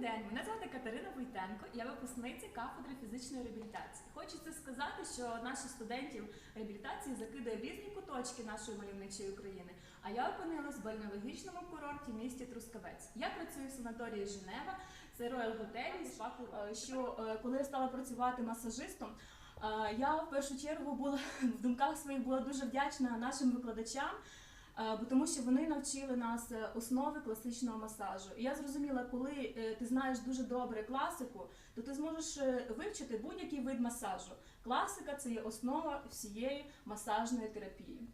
день, мене звати Катерина Войтенко, я випускниця кафедри фізичної реабілітації. Хочеться сказати, що наших студентів реабілітації закидає в різні куточки нашої мальовничої України. А я опинилась в бальневологічному курорті місті Трускавець. Я працюю в санаторії Женева, це Royal Hotel спа Е, Що е, коли я стала працювати масажистом, е, я в першу чергу була в думках своїх була дуже вдячна нашим викладачам. Е, Бо тому що вони навчили нас е, основи класичного масажу. І я зрозуміла, коли е, ти знаєш дуже добре класику, то ти зможеш вивчити будь-який вид масажу. Класика це є основа всієї масажної терапії.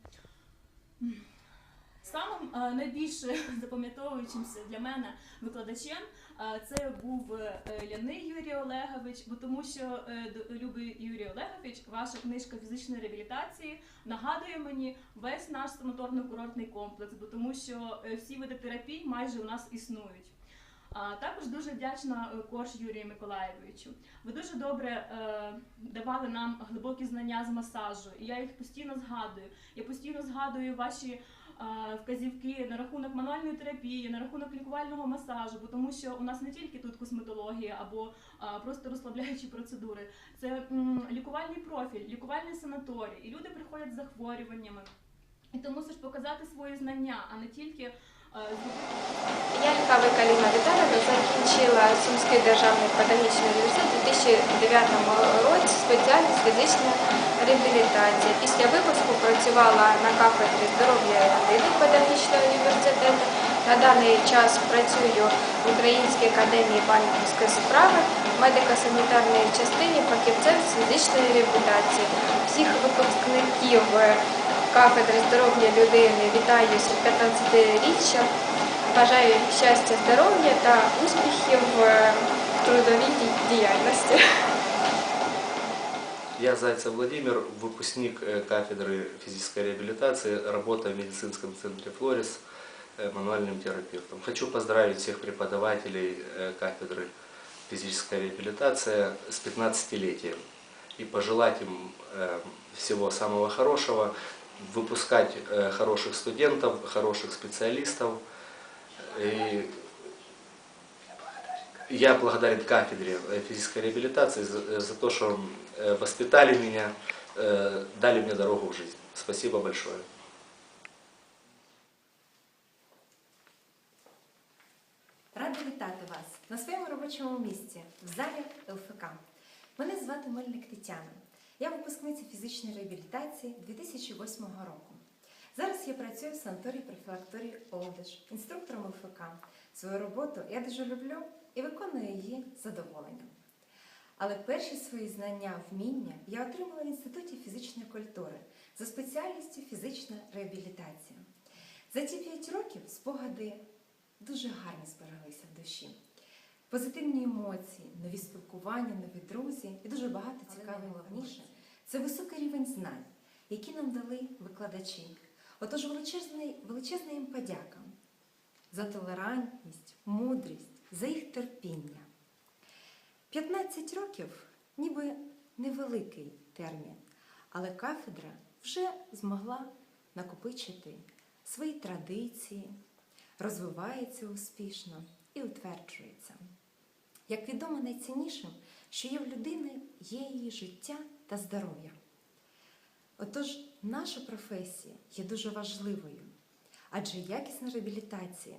Самим е, найбільш запам'ятовуючимся для мене викладачем е, це був е, Ляний Юрій Олегович, бо тому що любий Юрій Олегович, ваша книжка фізичної реабілітації нагадує мені весь наш санаторно-курортний комплекс, бо тому що всі види терапій майже у нас існують. А також дуже вдячна Корж Юрію Миколаєвичу. Ви дуже добре е, давали нам глибокі знання з масажу, і я їх постійно згадую. Я постійно згадую ваші вказівки на рахунок мануальної терапії, на рахунок лікувального масажу, бо тому що у нас не тільки тут косметологія або просто розслабляючі процедури, це лікувальний профіль, лікувальний санаторій, і люди приходять з захворюваннями. І ти мусиш показати свої знання, а не тільки е. Я Лікава Каліна Віталіна закінчила Сумський державний педагогічний університет у 2009 році спеціальність фізична реабілітація. Після випуску працювала на кафедрі здоров'я людини педагогічного університету. На даний час працюю в Українській академії банківської справи в медико-санітарній частині фахівцем з фізичної реабілітації. Всіх випускників е, кафедри здоров'я людини вітаю з 15-річчя. Бажаю щастя, здоров'я та успіхів е, в трудовій ді- діяльності. Я Зайцев Владимир, выпускник э, кафедры физической реабилитации, работаю в медицинском центре «Флорис» э, мануальным терапевтом. Хочу поздравить всех преподавателей э, кафедры физической реабилитации с 15-летием и пожелать им э, всего самого хорошего, выпускать э, хороших студентов, хороших специалистов. И я благодарен кафедре э, физической реабилитации за, э, то, что воспитали меня, дали мне дорогу в жизнь. Спасибо большое. Рада вітати вас на своєму робочому місці в залі ЛФК. Мене звати Мельник Тетяна. Я випускниця фізичної реабілітації 2008 року. Зараз я працюю в санаторії профілакторії Олдиш, інструктором ЛФК. Свою роботу я дуже люблю і виконую її задоволенням. Але перші свої знання, вміння я отримала в Інституті фізичної культури за спеціальністю фізична реабілітація. За ці п'ять років спогади дуже гарні збереглися в душі. Позитивні емоції, нові спілкування, нові друзі і дуже багато цікавого головніше. Це високий рівень знань, які нам дали викладачі. Отож, величезний, величезна їм подяка за толерантність, мудрість, за їх терпіння. 15 років ніби невеликий термін, але кафедра вже змогла накопичити свої традиції, розвивається успішно і утверджується. Як відомо, найціннішим, що є в людини, є її життя та здоров'я. Отож, наша професія є дуже важливою, адже якісна реабілітація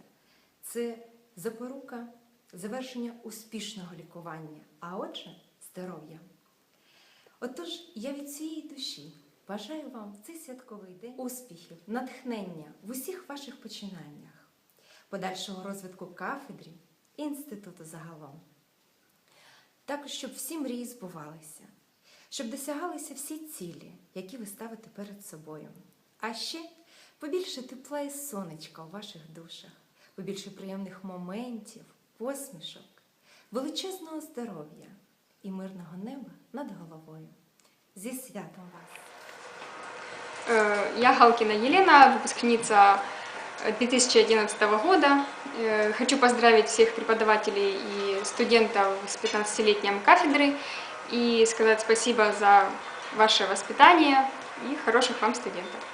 це запорука завершення успішного лікування, а отже, здоров'я. Отож, я від цієї душі бажаю вам в цей святковий день успіхів, натхнення в усіх ваших починаннях, подальшого розвитку кафедрі і інституту загалом. Також, щоб всі мрії збувалися, щоб досягалися всі цілі, які ви ставите перед собою. А ще побільше тепла і сонечка у ваших душах, побільше приємних моментів, посмішок, величезного здоров'я і мирного неба над головою. Зі святом вас! Э, Я Галкина Елена, выпускница 2011 года. Э, Хочу поздравить всех преподавателей и студентов с 15-летним кафедры и сказать спасибо за ваше воспитание и хороших вам студентов.